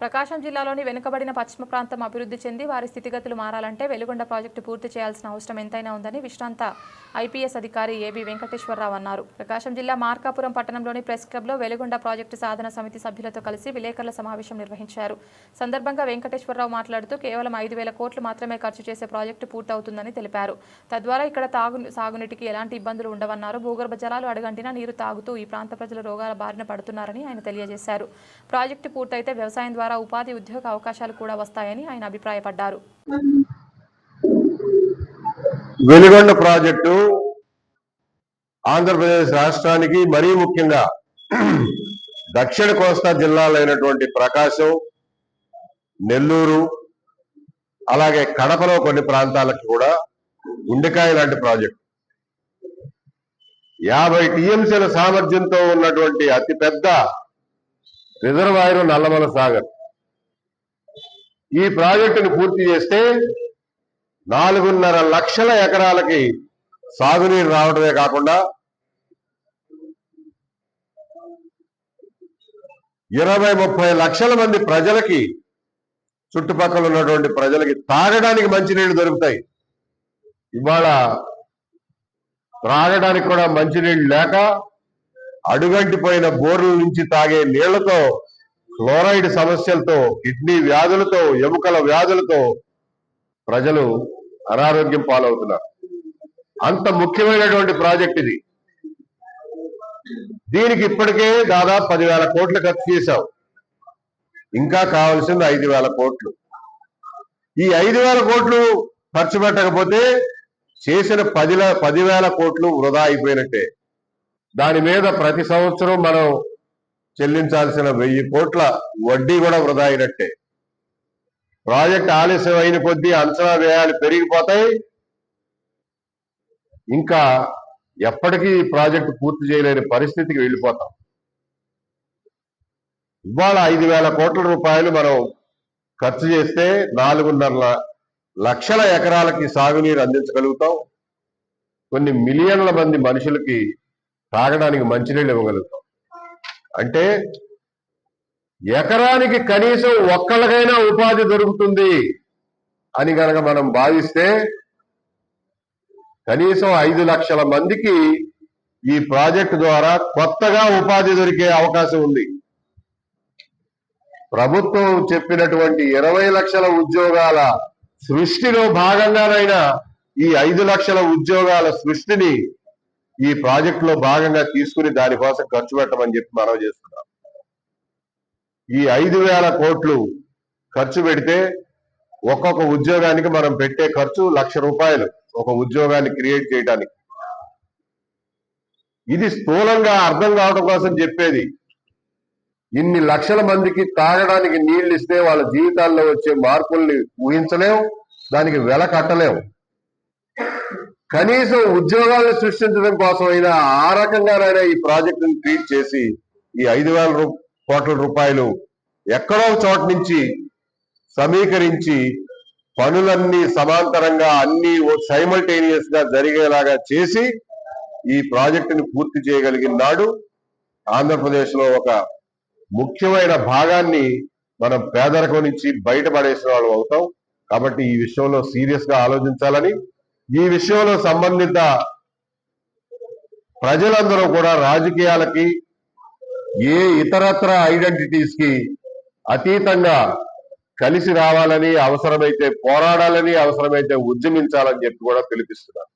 ప్రకాశం జిల్లాలోని వెనుకబడిన పశ్చిమ ప్రాంతం అభివృద్ధి చెంది వారి స్థితిగతులు మారాలంటే వెలుగొండ ప్రాజెక్టు పూర్తి చేయాల్సిన అవసరం ఎంతైనా ఉందని విశ్రాంత ఐపీఎస్ అధికారి ఏబి వెంకటేశ్వరరావు అన్నారు. ప్రకాశం జిల్లా మార్కాపురం పట్టణంలోని ప్రెస్ క్లబ్లో వెలుగొండ ప్రాజెక్టు సాధన సమితి సభ్యులతో కలిసి విలేకరుల సమావేశం నిర్వహించారు. సందర్భంగా వెంకటేశ్వరరావు మాట్లాడుతూ కేవలం ఐదు వేల కోట్లు మాత్రమే ఖర్చు చేసే ప్రాజెక్టు పూర్తవుతుందని తెలిపారు. తద్వారా ఇక్కడ తాగు సాగునీటికి ఎలాంటి ఇబ్బందులు ఉండవన్నారు. భూగర్భ జలాలు అడగంటినా నీరు తాగుతూ ఈ ప్రాంత ప్రజలు రోగాల బారిన పడుతున్నారని ఆయన తెలియజేశారు. ప్రాజెక్టు పూర్తయితే వ్యవసాయం ద్వారా ఉపాధి ఉద్యోగ అవకాశాలు కూడా వస్తాయని ఆయన అభిప్రాయపడ్డారు. వెలుగొండ ప్రాజెక్టు ఆంధ్రప్రదేశ్ రాష్ట్రానికి మరీ ముఖ్యంగా దక్షిణ కోస్తా జిల్లాలైనటువంటి ప్రకాశం నెల్లూరు అలాగే కడపలో కొన్ని ప్రాంతాలకు కూడా గుండెకాయ లాంటి ప్రాజెక్టు. యాభై టీఎంసీల సామర్థ్యంతో ఉన్నటువంటి అతిపెద్ద రిజర్వాయర్ నల్లమల సాగర్. ఈ ప్రాజెక్టును పూర్తి చేస్తే నాలుగున్నర లక్షల ఎకరాలకి సాగునీరు రావడమే కాకుండా ఇరవై ముప్పై లక్షల మంది ప్రజలకి చుట్టుపక్కల ఉన్నటువంటి ప్రజలకి తాగడానికి మంచినీళ్ళు దొరుకుతాయి. ఇవాళ త్రాగడానికి కూడా మంచినీళ్ళు లేక అడుగంటిపోయిన బోర్ల నుంచి తాగే నీళ్ళతో క్లోరైడ్ సమస్యలతో కిడ్నీ వ్యాధులతో ఎముకల వ్యాధులతో ప్రజలు అనారోగ్యం పాలవుతున్నారు. అంత ముఖ్యమైనటువంటి ప్రాజెక్ట్ ఇది. దీనికి ఇప్పటికే దాదాపు పదివేల కోట్లు ఖర్చు చేశాం. ఇంకా కావాల్సింది ఐదు వేల కోట్లు. ఈ ఐదు వేల కోట్లు ఖర్చు పెట్టకపోతే చేసిన పది పదివేల కోట్లు వృధా అయిపోయినట్టే. దాని మీద ప్రతి సంవత్సరం మనం చెల్లించాల్సిన వెయ్యి కోట్ల వడ్డీ కూడా వృధా అయినట్టే. ప్రాజెక్ట్ ఆలస్యం అయిన కొద్దీ అంచనా వ్యయాలు పెరిగిపోతాయి. ఇంకా ఎప్పటికీ ఈ ప్రాజెక్టు పూర్తి చేయలేని పరిస్థితికి వెళ్ళిపోతాం. ఇవాళ ఐదు వేల కోట్ల రూపాయలు మనం ఖర్చు చేస్తే నాలుగున్నర లక్షల ఎకరాలకి సాగునీరు అందించగలుగుతాం. కొన్ని మిలియన్ల మంది మనుషులకి తాగడానికి మంచినీళ్ళు ఇవ్వగలుగుతాం. అంటే ఎకరానికి కనీసం ఒక్కళ్ళకైనా ఉపాధి దొరుకుతుంది అని గనక మనం భావిస్తే కనీసం ఐదు లక్షల మందికి ఈ ప్రాజెక్టు ద్వారా కొత్తగా ఉపాధి దొరికే అవకాశం ఉంది. ప్రభుత్వం చెప్పినటువంటి ఇరవై లక్షల ఉద్యోగాల సృష్టిలో భాగంగానైనా ఈ ఐదు లక్షల ఉద్యోగాల సృష్టిని ఈ ప్రాజెక్టులో భాగంగా తీసుకుని దానికోసం ఖర్చు పెట్టమని చెప్పి మనవి చేస్తున్నాం. ఈ ఐదు వేల కోట్లు ఖర్చు పెడితే ఒక్కొక్క ఉద్యోగానికి మనం పెట్టే ఖర్చు లక్ష రూపాయలు ఒక ఉద్యోగాన్ని క్రియేట్ చేయడానికి. ఇది స్థూలంగా అర్థం కావడం కోసం చెప్పేది. ఇన్ని లక్షల మందికి తాగడానికి నీళ్ళు ఇస్తే వాళ్ళ జీవితాల్లో వచ్చే మార్పుల్ని ఊహించలేం దానికి వెల కట్టలేం. కనీసం ఉద్యోగాలను సృష్టించడం కోసమైనా ఆ రకంగానైనా ఈ ప్రాజెక్టును ట్రీట్ చేసి ఈ ఐదు వేల రూ- కోట్ల రూపాయలు ఎక్కడో చోట నుంచి సమీకరించి పనులన్నీ సమాంతరంగా అన్ని సైమల్టేనియస్గా జరిగేలాగా చేసి ఈ ప్రాజెక్టుని పూర్తి చేయగలిగిన నాడు ఆంధ్రప్రదేశ్లో ఒక ముఖ్యమైన భాగాన్ని మనం పేదరికం నుంచి బయటపడేసిన వాళ్ళు అవుతాం. కాబట్టి ఈ విషయంలో సీరియస్గా ఆలోచించాలని ఈ విషయంలో సంబంధిత ప్రజలందరూ కూడా రాజకీయాలకి ఏ ఇతరత్ర ఐడెంటిటీస్కి అతీతంగా కలిసి రావాలని అవసరమైతే పోరాడాలని అవసరమైతే ఉద్యమించాలని చెప్పి కూడా పిలిపిస్తున్నారు.